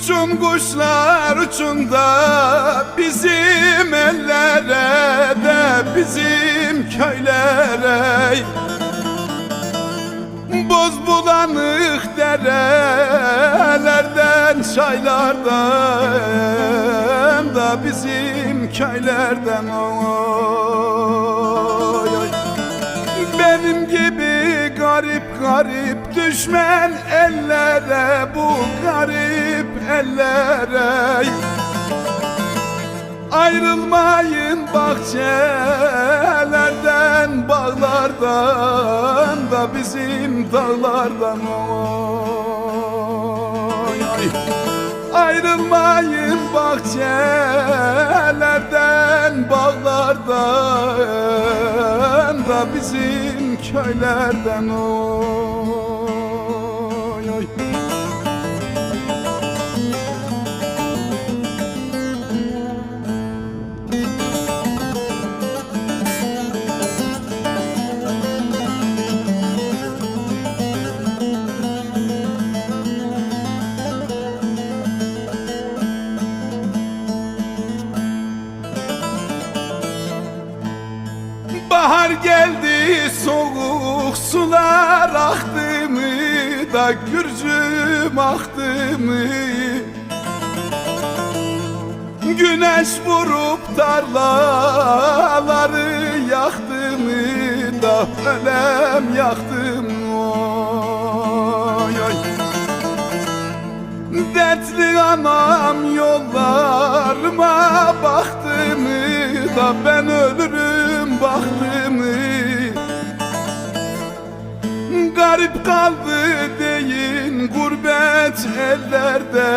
Uçurum kuşlar uçunda bizim ellere de bizim köylere Boz bulanık derelerden çaylardan da bizim köylerden oy, oy. Benim gibi garip düşmen ellere bu garip ellere. Ayrılmayın bahçelerden bağlardan da bizim dağlardan. Oy, oy. Ayrılmayın bahçelerden bağlardan da bizim köylerden oy, Bahar geldi soğuk sular aktı mı da gürcüm aktı mı? Güneş vurup tarlaları yaktı mı da ölem yaktı mı? Oy oy. Dertli anam yollarıma baktı mı da ben ölürüm Garip kaldı deyin gurbet ellerde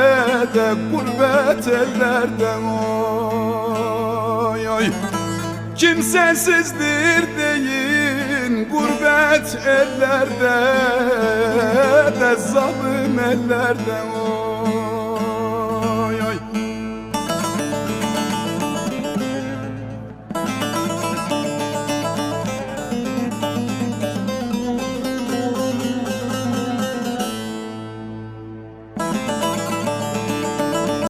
de gurbet ellerde. Oy oy. Kimsesizdir deyin gurbet ellerde de zalim ellerde. Oy